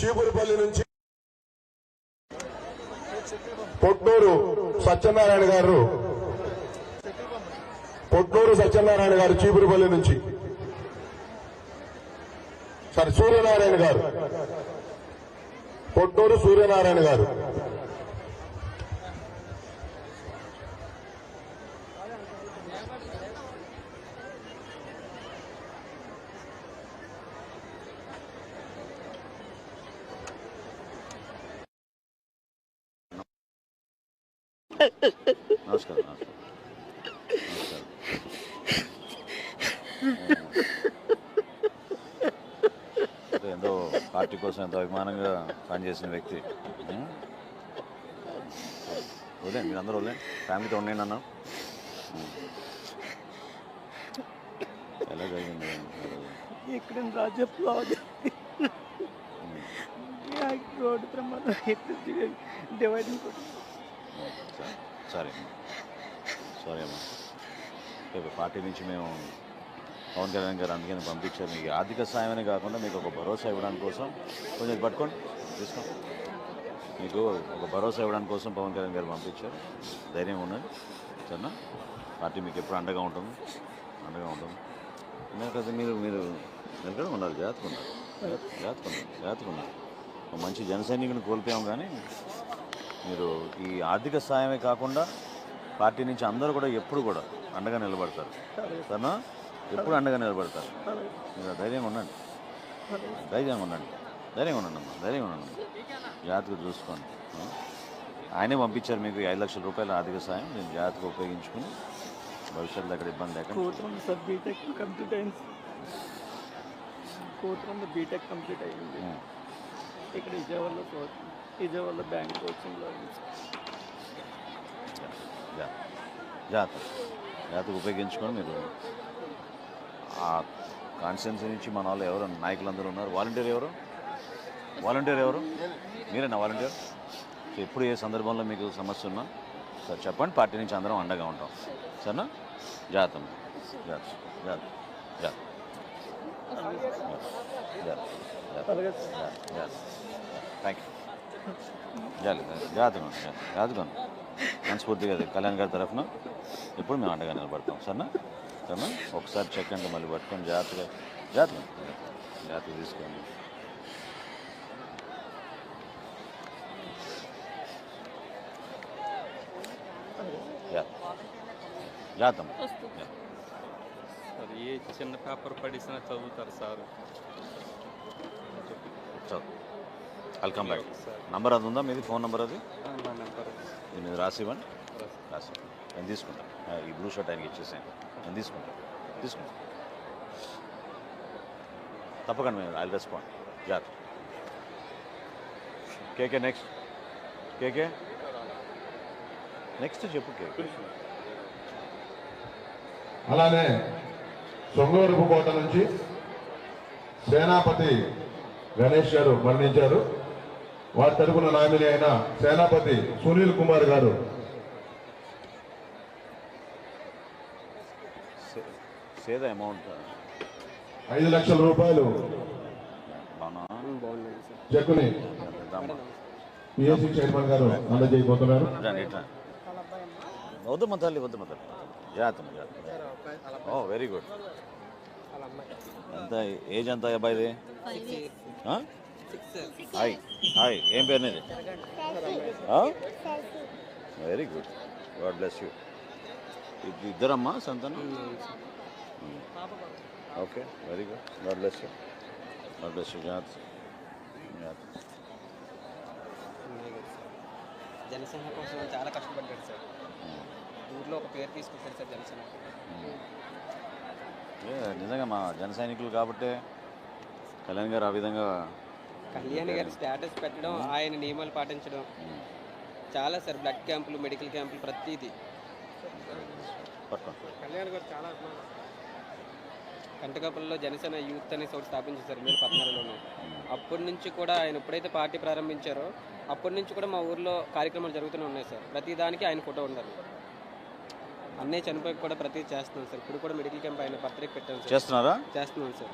చీపురుపల్లి నుంచి పొట్నూరు సత్యనారాయణ గారు. పొట్నూరు సత్యనారాయణ గారు చీపురుపల్లి నుంచి. సారీ సూర్యనారాయణ గారు. పొట్నూరు సూర్యనారాయణ గారు. నమస్కారం నమస్కారం. పార్టీ కోసం ఎంతో అభిమానంగా పనిచేసిన వ్యక్తి. ఉం? వదిలేండి మీరు అందరూ వదిలేండి ఫ్యామిలీతో ఉండండి అన్న. ఎలా జరిగింది? ఇక్కడ రాజప్లో రోడ్డు ప్రమాదం డివైడింగ్ సరే. సారీ అమ్మా. రేపు పార్టీ నుంచి మేము పవన్ కళ్యాణ్ గారు అందుకని పంపించారు మీకు ఆర్థిక సాయమనే కాకుండా మీకు ఒక భరోసా ఇవ్వడానికి కోసం కొంచెం పట్టుకోండి. తీసుకోండి మీకు ఒక భరోసా ఇవ్వడానికి కోసం పవన్ కళ్యాణ్ గారు పంపించారు. ధైర్యం ఉన్నది సరేనా? పార్టీ మీకు ఎప్పుడు అండగా ఉంటుంది. అండగా ఉంటుంది. ఎందుకంటే మీరు మీరు నిలకడ ఉండాలి. జాగ్రత్తగా ఉండాలి. జాగ్రత్తగా జాగ్రత్తగా మంచి జనసైనికుని కోల్పోయాం కానీ మీరు ఈ ఆర్థిక సాయమే కాకుండా పార్టీ నుంచి అందరూ కూడా ఎప్పుడు కూడా అండగా నిలబడతారు. సరేనా? ఎప్పుడు అండగా నిలబడతారు? మీరు ధైర్యంగా ఉండండి. ధైర్యంగా ఉండండి. ధైర్యంగా ఉండండి అమ్మా. ధైర్యంగా ఉండండి అమ్మా. జాగ్రత్తగా చూసుకోండి? ఆయనే పంపించారు మీకు ఐదు లక్షల రూపాయల ఆర్థిక సాయం. నేను జాగ్రత్తగా ఉపయోగించుకుని భవిష్యత్తులో అక్కడ ఇబ్బంది లేకుండా బీటెక్ కంప్లీట్ అయింది. బీటెక్ కంప్లీట్ అయింది. ఇక్కడ విజయవాడలో కోచింగ్ విజయవాడలో బ్యాంక్ కోచింగ్లో జాగ్రత్త జాతర జాగ్రత్తగా ఉపయోగించుకొని మీరు ఆ కాన్స్టిట్యున్సీ నుంచి మన వాళ్ళు ఎవరు నాయకులందరూ ఉన్నారు. వాలంటీర్ ఎవరు? వాలంటీర్ ఎవరు? మీరేనా వాలంటీర్? సో ఎప్పుడు ఏ సందర్భంలో మీకు సమస్య ఉన్నా సార్ చెప్పండి. పార్టీ నుంచి అందరం అండగా ఉంటాం. సరేనా? జాగ్రత్త అమ్మా. జాగ్రత్త జాగ్రత్త జాగ్రత్త జాగ్రత్త థ్యాంక్ యూ జాగ్రత్త జాగ్రత్తగా జాగ్రత్తగా మనస్ఫూర్తిగా అది కళ్యాణ్ గారి తరఫున ఎప్పుడు మేము అండగా నిలబడతాం సరేనా సరేనా ఒకసారి చెక్ అంటే మళ్ళీ పట్టుకొని జాగ్రత్తగా జాగ్రత్తగా జాగ్రత్తగా తీసుకోండి జాగ్రత్త. సార్ ఏ చిన్న పేపర్ పడిసినా చదువుతారు సార్ చదువు వెల్కమ్ బ్యాక్ నంబర్ అది ఉందా? మీది ఫోన్ నెంబర్ అది? మీరు రాసి ఇవ్వండి. రాసి. నేను తీసుకుంటాను ఈ బ్లూ షర్ట్ ఆయనకి ఇచ్చేసాను నేను తీసుకుంటాను తీసుకుంటాను తప్పకుండా మేము ఐ రెస్పాండ్ జాగ్రత్త. KK next KK? నెక్స్ట్ చెప్పు కేకే. అలానే సొంగవరపు కోట నుంచి సేనాపతి గణేష్ గారు మరణించారు. వారి తరపున నామిని అయిన సేనాపతి సునీల్ కుమార్ గారు. సే- సేద అమౌంట్. ఐదు లక్షల రూపాయలు. చెక్కుని పిఎస్సి చైర్మన్ గారు అందజేయబోతున్నారు. వద్దమ్మ తల్లి వద్దమ్మ తల్లి. జాగ్రత్త జాగ్రత్త. Oh very good. ఎంత ఏజ్ ఎంత అబ్బాయిది? హాయ్ హాయ్ ఏం పేరు నీది very good God bless you ఇద్దరమ్మా సంతానం? Okay very good God bless you God bless you జాగ్రత్త జాగ్రత్త జనసేన కోసం చాలా కష్టపడ్డాడు సార్. ఊర్లో ఒక పేరు తీసుకొచ్చాడు సార్ జనసేన. ఏ, నిజంగా మా జన సైనికులు కాబట్టే కళ్యాణ్ గారు ఆ విధంగా కళ్యాణ్ గారి స్టేటస్ పెట్టడం ఆయన నియమాలు పాటించడం. చాలా సార్ బ్లడ్ క్యాంపులు మెడికల్ క్యాంపులు ప్రతిదీ. కళ్యాణ్ గారు చాలా కంటకపల్లిలో జనసేన యూత్ అనే చోటు స్థాపించారు సార్ రెండు పద్నాలుగులోనే అప్పటి నుంచి కూడా ఆయన ఎప్పుడైతే పార్టీ ప్రారంభించారో అప్పటి నుంచి కూడా మా ఊర్లో కార్యక్రమాలు జరుగుతూనే ఉన్నాయి సార్. ప్రతి దానికి ఆయన ఫోటో ఉండాలి. అన్నయ్య చనిపోయి కూడా ప్రతి చేస్తున్నాం సార్. ఇప్పుడు కూడా మెడికల్ క్యాంప్ ఆయన బర్త్డే పెట్టాం సార్. చేస్తున్నారా? చేస్తున్నాం సార్.